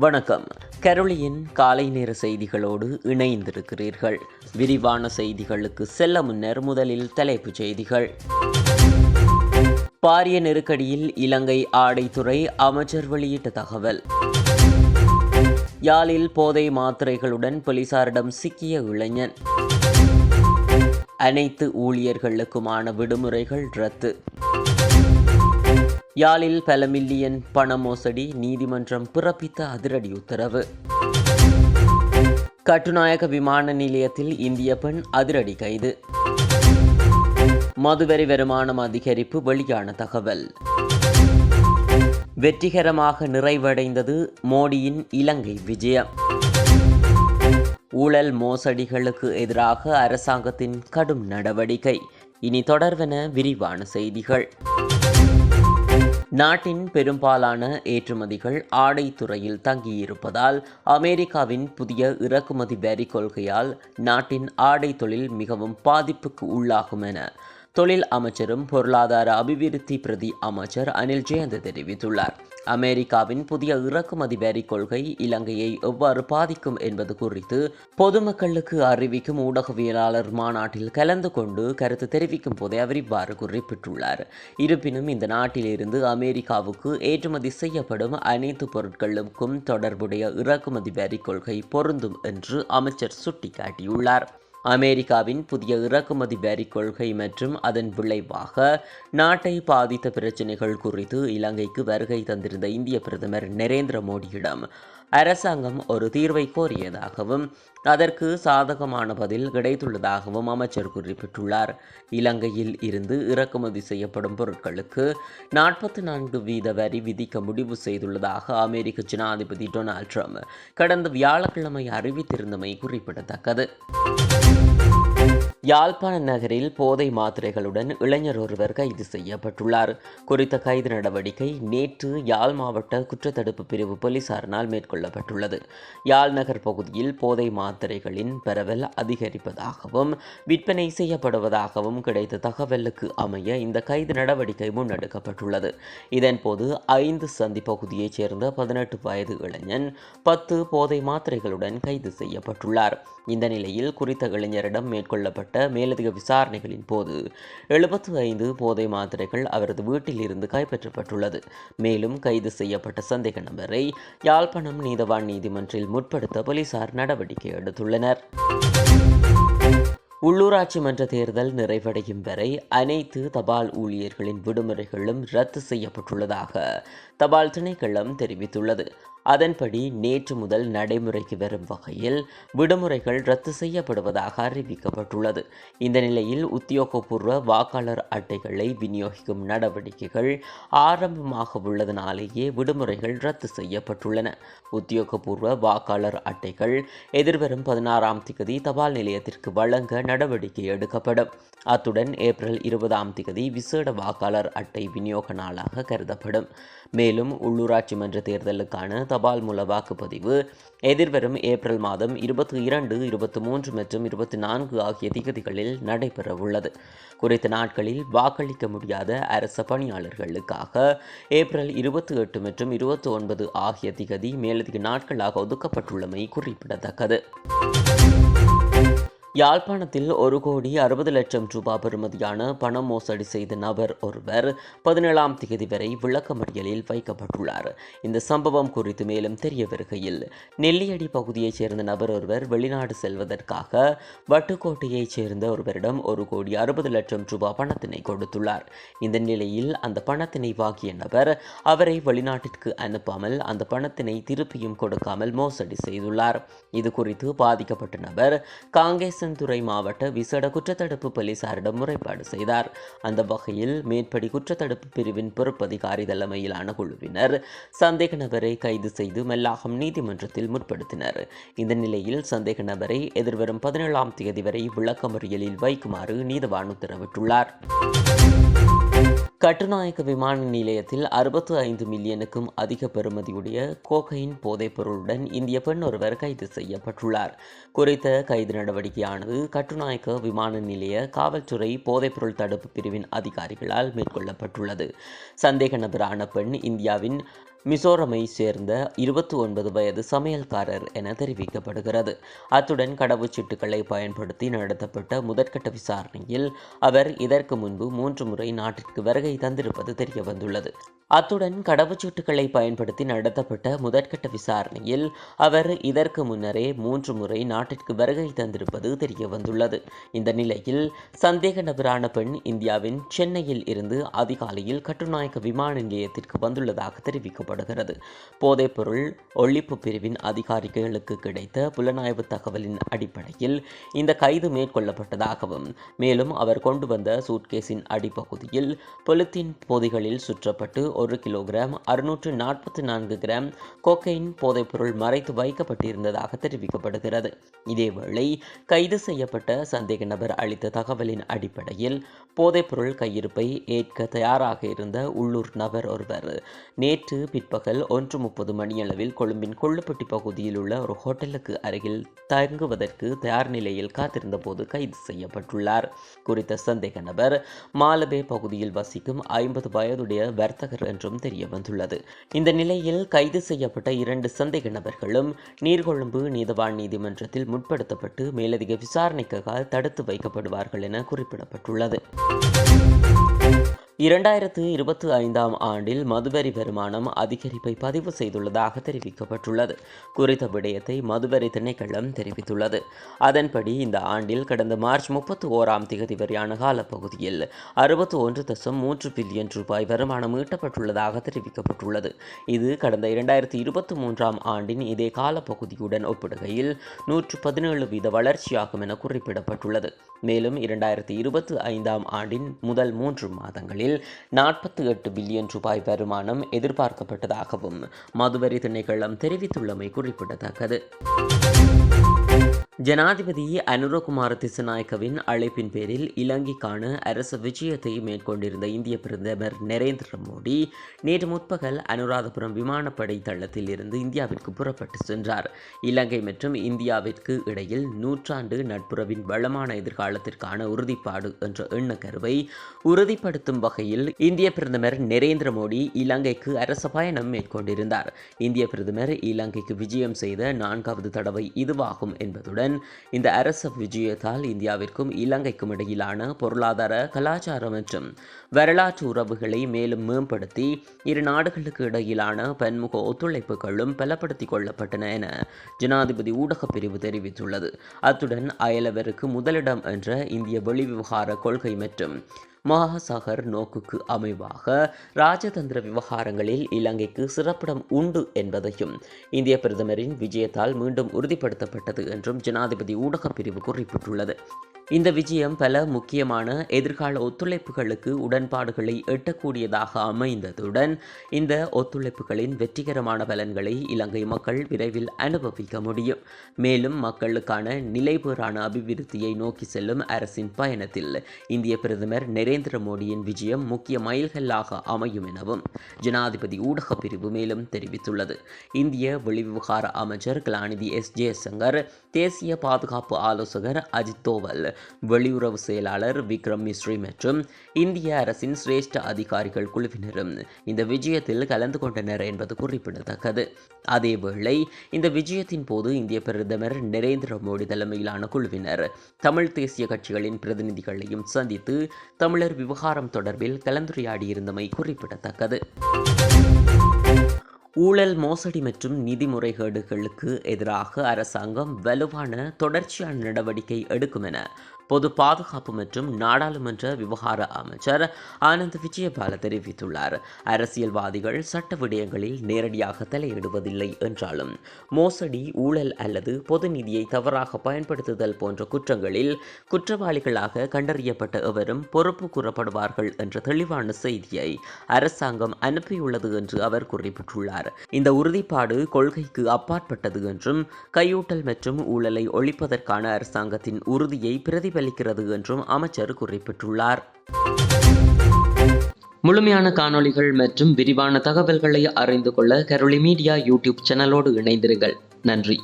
வணக்கம். கரோலியின் காலை நேர செய்திகளோடு இணைந்திருக்கிறீர்கள். விரிவான செய்திகளுக்கு செல்ல முன்னர் முதலில் தலைப்புச் செய்திகள். பாரிய நெருக்கடியில் இலங்கை ஆடைத்துறை அமைச்சர் வெளியிட்ட தகவல். யாழில் போதை மாத்திரைகளுடன் போலீசாரிடம் சிக்கிய இளைஞன். அனைத்து ஊழியர்களுக்குமான விடுமுறைகள் ரத்து. யாழில் பல மில்லியன் பண மோசடி நீதிமன்றம் பிறப்பித்த அதிரடி உத்தரவு. கட்டுநாயக விமான நிலையத்தில் இந்திய பெண் அதிரடி கைது. மதுவரி வருமானம் அதிகரிப்பு வெளியான தகவல். வெற்றிகரமாக நிறைவடைந்தது மோடியின் இலங்கை விஜயம். ஊழல் மோசடிகளுக்கு எதிராக அரசாங்கத்தின் கடும் நடவடிக்கை. இனி தொடர்வென விரிவான செய்திகள். நாட்டின் பெரும்பாலான ஏற்றுமதிகள் ஆடைத்துறையில் தங்கியிருப்பதால் அமெரிக்காவின் புதிய இறக்குமதி வரி கொள்கையால் நாட்டின் ஆடை தொழில் மிகவும் பாதிப்புக்கு உள்ளாகும் என தொழில் அமைச்சரும் பொருளாதார அபிவிருத்தி பிரதி அமைச்சர் அனில் ஜெயந்த் தெரிவித்துள்ளார். அமெரிக்காவின் புதிய இறக்குமதி வரி கொள்கை இலங்கையை எவ்வாறு பாதிக்கும் என்பது குறித்து பொதுமக்களுக்கு அறிவிக்கும் ஊடகவியலாளர் மாநாட்டில் கலந்து கொண்டு கருத்து தெரிவிக்கும் போதே அவர் இவ்வாறு குறிப்பிட்டுள்ளார். இருப்பினும் இந்த நாட்டிலிருந்து அமெரிக்காவுக்கு ஏற்றுமதி செய்யப்படும் அனைத்து பொருட்களுக்கும் தொடர்புடைய இறக்குமதி வரி கொள்கை பொருந்தும் என்று அமைச்சர் சுட்டிக்காட்டியுள்ளார். அமெரிக்காவின் புதிய இறக்குமதி வரி கொள்கை மற்றும் அதன் விளைவாக நாட்டை பாதித்த பிரச்சினைகள் குறித்து இலங்கைக்கு வருகை தந்திருந்த இந்திய பிரதமர் நரேந்திர மோடியிடம் அரசாங்கம் ஒரு தீர்வை கோரியதாகவும் அதற்கு சாதகமான பதில் கிடைத்துள்ளதாகவும் அமைச்சர் குறிப்பிட்டுள்ளார். இலங்கையில் இருந்து இறக்குமதி செய்யப்படும் பொருட்களுக்கு நாற்பத்தி நான்கு வீத வரி விதிக்க முடிவு செய்துள்ளதாக அமெரிக்க ஜனாதிபதி டொனால்ட் ட்ரம்ப் கடந்த வியாழக்கிழமை அறிவித்திருந்தமை குறிப்பிடத்தக்கது. யாழ்ப்பாண நகரில் போதை மாத்திரைகளுடன் இளைஞர் ஒருவர் கைது செய்யப்பட்டுள்ளார். குறித்த கைது நடவடிக்கை நேற்று யாழ் மாவட்ட குற்றத்தடுப்பு பிரிவு போலீசாரினால் மேற்கொள்ளப்பட்டுள்ளது. யாழ் நகர் பகுதியில் போதை மாத்திரைகளின் பரவல் அதிகரிப்பதாகவும் விற்பனை செய்யப்படுவதாகவும் கிடைத்த தகவலுக்கு அமைய இந்த கைது நடவடிக்கை முன்னெடுக்கப்பட்டுள்ளது. இதன்போது ஐந்து சந்தி பகுதியைச் சேர்ந்த பதினெட்டு வயது இளைஞன் பத்து போதை மாத்திரைகளுடன் கைது செய்யப்பட்டுள்ளார். இந்த நிலையில் குறித்த இளைஞரிடம் மேற்கொள்ளப்பட்ட மேலதிக விசாரணைகளின் போது எழுபத்து ஐந்து போதை மாத்திரைகள் அவரது வீட்டில் இருந்து கைப்பற்றப்பட்டுள்ளது. மேலும் கைது செய்யப்பட்ட சந்தேக நபரை யாழ்ப்பாணம் நீதவான் நீதிமன்றில் முற்படுத்த போலீசார் நடவடிக்கை எடுத்துள்ளனர். உள்ளூராட்சி மன்ற தேர்தல் நிறைவடையும் வரை அனைத்து தபால் ஊழியர்களின் விடுமுறைகளும் ரத்து செய்யப்பட்டுள்ளதாக தபால் திணைக்களம் தெரிவித்துள்ளது. அதன்படி நேற்று முதல் நடைமுறைக்கு வரும் வகையில் விடுமுறைகள் ரத்து செய்யப்படுவதாக அறிவிக்கப்பட்டுள்ளது. இந்த நிலையில் உத்தியோகபூர்வ வாக்காளர் அட்டைகளை விநியோகிக்கும் நடவடிக்கைகள் ஆரம்பமாக உள்ளதனாலேயே விடுமுறைகள் ரத்து செய்யப்பட்டுள்ளன. உத்தியோகபூர்வ வாக்காளர் அட்டைகள் எதிர்வரும் பதினாறாம் திகதி தபால் நிலையத்திற்கு வழங்க நடவடிக்கை எடுக்கப்படும். அத்துடன் ஏப்ரல் இருபதாம் திகதி விசேட வாக்காளர் அட்டை விநியோக நாளாக கருதப்படும். மேலும் உள்ளூராட்சி மன்ற தேர்தலுக்கான தபால் மூல வாக்குப்பதிவு எதிர்வரும் ஏப்ரல் மாதம் இருபத்தி இரண்டு இருபத்தி மூன்று மற்றும் இருபத்தி நான்கு ஆகிய திகதிகளில் நடைபெறவுள்ளது குறித்த நாட்களில் வாக்களிக்க முடியாத அரச பணியாளர்களுக்காக ஏப்ரல் இருபத்தி எட்டு மற்றும் இருபத்தி ஒன்பது ஆகிய திகதி மேலதிக நாட்களாக ஒதுக்கப்பட்டுள்ளமை குறிப்பிடத்தக்கது. யாழ்ப்பாணத்தில் ஒரு கோடி அறுபது லட்சம் ரூபாய் பெறுமதியான பண மோசடி செய்த நபர் ஒருவர் பதினேழாம் தேதி வரை விளக்கமறியலில் வைக்கப்பட்டுள்ளார். இந்த சம்பவம் குறித்து மேலும் தெரிய வருகையில் நெல்லியடி பகுதியைச் சேர்ந்த நபர் ஒருவர் வெளிநாடு செல்வதற்காக வட்டுக்கோட்டையைச் சேர்ந்த ஒருவரிடம் ஒரு கோடி அறுபது லட்சம் ரூபாய் பணத்தினை கொடுத்துள்ளார். இந்த நிலையில் அந்த பணத்தினை வாங்கிய நபர் அவரை வெளிநாட்டிற்கு அனுப்பாமல் அந்த பணத்தினை திருப்பியும் கொடுக்காமல் மோசடி செய்துள்ளார். இது குறித்து பாதிக்கப்பட்ட நபர் காங்கிரஸ் துறை மாவட்ட விசேட குற்றத்தடுப்பு போலீசாரிடம் முறைப்பாடு செய்தார். அந்த வகையில் மேற்படி குற்றத்தடுப்பு பிரிவின் பொறுப்பதிகாரி தலைமையிலான குழுவினர் சந்தேக நபரை கைது செய்து மெல்லாகம் நீதிமன்றத்தில் முற்படுத்தினர். இந்த நிலையில் சந்தேக நபரை எதிர்வரும் பதினேழாம் தேதி வரை விளக்கமறியலில் வைக்குமாறு நீதவான் உத்தரவிட்டுள்ளார். கட்டுநாயக்க விமான நிலையத்தில் அறுபத்து ஐந்து மில்லியனுக்கும் அதிக பெறுமதியுடைய கோகையின் போதைப் பொருளுடன் இந்திய பெண் ஒருவர் கைது செய்யப்பட்டுள்ளார். குறித்த கைது நடவடிக்கையானது கட்டுநாயக்க விமான நிலைய காவல்துறை போதைப்பொருள் தடுப்பு பிரிவின் அதிகாரிகளால் மேற்கொள்ளப்பட்டுள்ளது. சந்தேக நபரான பெண் இந்தியாவின் மிசோரமை சேர்ந்த இருபத்தி ஒன்பது வயது சமையல்காரர் என தெரிவிக்கப்படுகிறது. அத்துடன் கடவுச்சீட்டுகளை பயன்படுத்தி நடத்தப்பட்ட முதற்கட்ட விசாரணையில் அவர் இதற்கு முன்பு மூன்று முறை நாட்டிற்கு வருகை தந்திருப்பது தெரிய வந்துள்ளது அத்துடன் கடவுச்சீட்டுகளை பயன்படுத்தி நடத்தப்பட்ட முதற்கட்ட விசாரணையில் அவர் இதற்கு முன்னரே மூன்று முறை நாட்டிற்கு வருகை தந்திருப்பது தெரிய வந்துள்ளது இந்த நிலையில் சந்தேக நபரான பெண் இந்தியாவின் சென்னையில் இருந்து அதிகாலையில் கட்டுநாயக்க விமான நிலையத்திற்கு வந்துள்ளதாக தெரிவிக்கப்படுகிறது போதைப்பொருள் ஒழிப்பு பிரிவின் அதிகாரிகளுக்கு கிடைத்த புலனாய்வு தகவலின் அடிப்படையில் இந்த கைது மேற்கொள்ளப்பட்டதாகவும் மேலும் அவர் கொண்டு வந்த சூட்கேஸின் அடிப்பகுதியில் பொலித்தீன் பொதிகளில் சுற்றப்பட்டு ஒரு கிலோகிராம் அறுநூற்று நாற்பத்தி நான்கு கிராம் கோக்கைன் போதைப்பொருள் மறைத்து வைக்கப்பட்டிருந்ததாக தெரிவிக்கப்படுகிறது. இதேவேளை கைது செய்யப்பட்ட சந்தேக நபர் அளித்த தகவலின் அடிப்படையில் போதைப்பொருள் கையிருப்பை ஏற்க தயாராக இருந்த உள்ளூர் நபர் ஒருவர் நேற்று பிற்பகல் ஒன்று முப்பது மணியளவில் கொழும்பின் கொள்ளுப்பட்டி பகுதியில் உள்ள ஒரு ஹோட்டலுக்கு அருகில் தங்குவதற்கு தயார் நிலையில் காத்திருந்த போது கைது செய்யப்பட்டுள்ளார். குறித்த சந்தேக நபர் மாலபே பகுதியில் வசிக்கும் ஐம்பது வயதுடைய வர்த்தகர் என்றும் தெரிய வந்துள்ளது இந்த நிலையில் கைது செய்யப்பட்ட இரண்டு சந்தேக நபர்களும் நீர்கொழும்பு நீதவான் நீதிமன்றத்தில் முற்படுத்தப்பட்டு மேலதிக விசாரணைக்காக தடுத்து வைக்கப்படுவார்கள் என குறிப்பிடப்பட்டுள்ளது. இரண்டாயிரத்து இருபத்தி ஐந்தாம் ஆண்டில் மதுவரி வருமானம் அதிகரிப்பை பதிவு செய்துள்ளதாக தெரிவிக்கப்பட்டுள்ளது. குறித்த விடயத்தை மதுவரி திணைக்களம் தெரிவித்துள்ளது. அதன்படி இந்த ஆண்டில் கடந்த மார்ச் முப்பத்தி ஓராம் தேதி வரையான காலப்பகுதியில் அறுபத்தி ஒன்று தசம் மூன்று பில்லியன் ரூபாய் வருமானம் ஈட்டப்பட்டுள்ளதாக தெரிவிக்கப்பட்டுள்ளது. இது கடந்த இரண்டாயிரத்தி இருபத்தி மூன்றாம் ஆண்டின் இதே காலப்பகுதியுடன் ஒப்பிடுகையில் நூற்று பதினேழு வீத வளர்ச்சியாகும் என குறிப்பிடப்பட்டுள்ளது. மேலும் இரண்டாயிரத்தி இருபத்தி ஐந்தாம் ஆண்டின் முதல் மூன்று மாதங்களில் நாற்பத்தி எட்டு பில்லியன் ரூபாய் வருமானம் எதிர்பார்க்கப்பட்டதாகவும் மதுவரி திணைக்களம் தெரிவித்துள்ளமை குறிப்பிடத்தக்கது. ஜனாதிபதி அனுரகுமார திசநாயக்கவின் அழைப்பின் பேரில் இலங்கைக்கான அரசு விஜயத்தை மேற்கொண்டிருந்த இந்திய பிரதமர் நரேந்திர மோடி நேற்று முற்பகல் அனுராதபுரம் விமானப்படை தளத்தில் இருந்து இந்தியாவிற்கு புறப்பட்டு சென்றார். இலங்கை மற்றும் இந்தியாவிற்கு இடையில் நூற்றாண்டு நட்புறவின் வளமான எதிர்காலத்திற்கான உறுதிப்பாடு என்ற எண்ணக்கருவை உறுதிப்படுத்தும் வகையில் இந்திய பிரதமர் நரேந்திர மோடி இலங்கைக்கு அரச பயணம் மேற்கொண்டிருந்தார். இந்திய பிரதமர் இலங்கைக்கு விஜயம் செய்த நான்காவது தடவை இதுவாகும் என்பதுடன் இந்த அரச விஜயத்தால் இந்தியாவிற்கும் இலங்கைக்கும் இடையிலான பொருளாதார கலாச்சார மற்றும் வரலாற்று உறவுகளை மேலும் மேம்படுத்தி இரு நாடுகளுக்கு இடையிலான பன்முக ஒத்துழைப்புகளும் பலப்படுத்திக் கொள்ளப்பட்டன என ஜனாதிபதி ஊடகப் பிரிவு தெரிவித்துள்ளது. அத்துடன் அயலவருக்கு முதலிடம் என்ற இந்திய வெளிவிவகார கொள்கை மற்றும் மகாசாகர் நோக்குக்கு அமைவாக ராஜதந்திர விவகாரங்களில் இலங்கைக்கு சிறப்பிடம் உண்டு என்பதையும் இந்திய பிரதமரின் விஜயத்தால் மீண்டும் உறுதிப்படுத்தப்பட்டது என்றும் ஜனாதிபதி ஊடகப் பிரிவு குறிப்பிட்டுள்ளது. இந்த விஜயம் பல முக்கியமான எதிர்கால ஒத்துழைப்புகளுக்கு உடன்பாடுகளை எட்டக்கூடியதாக அமைந்ததுடன் இந்த ஒத்துழைப்புகளின் வெற்றிகரமான பலன்களை இலங்கை மக்கள் விரைவில் அனுபவிக்க முடியும். மேலும் மக்களுக்கான நிலைபேறான அபிவிருத்தியை நோக்கி செல்லும் அரசின் பயணத்தில் இந்திய பிரதமர் நரேந்திர மோடியின் விஜயம் முக்கிய மைல்கல்லாக அமையும் எனவும் ஜனாதிபதி ஊடகப் பிரிவு மேலும் தெரிவித்துள்ளது. இந்திய வெளிவிவகார அமைச்சர் கலாநிதி எஸ். ஜெயசங்கர் தேசிய பாதுகாப்பு ஆலோசகர் அஜித் தோவல் வெளியுறவு செயலாளர் விக்ரம் மிஸ்ரி மற்றும் இந்திய அரசின் சிரேஷ்ட அதிகாரிகள் குழுவினரும் இந்த விஜயத்தில் கலந்து கொண்டனர் என்பது குறிப்பிடத்தக்கது. அதேவேளை இந்த விஜயத்தின் போது இந்திய பிரதமர் நரேந்திர மோடி தலைமையிலான குழுவினர் தமிழ் தேசிய கட்சிகளின் பிரதிநிதிகளையும் சந்தித்து தமிழர் விவகாரம் தொடர்பில் கலந்துரையாடியிருந்தமை குறிப்பிடத்தக்கது. ஊழல் மோசடி மற்றும் நிதி முறைகேடுகளுக்கு எதிராக அரசாங்கம் வலுவான தொடர்ச்சியான நடவடிக்கை எடுக்கும் என பொது பாதுகாப்பு மற்றும் நாடாளுமன்ற விவகார அமைச்சர் ஆனந்த் விஜயபால தெரிவித்துள்ளார். அரசியல்வாதிகள் சட்ட விடயங்களில் நேரடியாக தலையிடுவதில்லை என்றாலும் மோசடி ஊழல் அல்லது பொது நிதியை தவறாக பயன்படுத்துதல் போன்ற குற்றங்களில் குற்றவாளிகளாக கண்டறியப்பட்ட எவரும் பொறுப்பு கூறப்படுவார்கள் என்ற தெளிவான செய்தியை அரசாங்கம் அனுப்பியுள்ளது என்று அவர் குறிப்பிட்டுள்ளார். இந்த உறுதிப்பாடு கொள்கைக்கு அப்பாற்பட்டது என்றும் கையூட்டல் மற்றும் ஊழலை ஒழிப்பதற்கான அரசாங்கத்தின் உறுதியை பிரதிபலிக்கிறது என்றும் அமைச்சர் குறிப்பிட்டுள்ளார். முழுமையான காணொளிகள் மற்றும் விரிவான தகவல்களை அறிந்து கொள்ள கரோலி மீடியா யூடியூப் சேனலோடு இணைந்திருங்கள். நன்றி.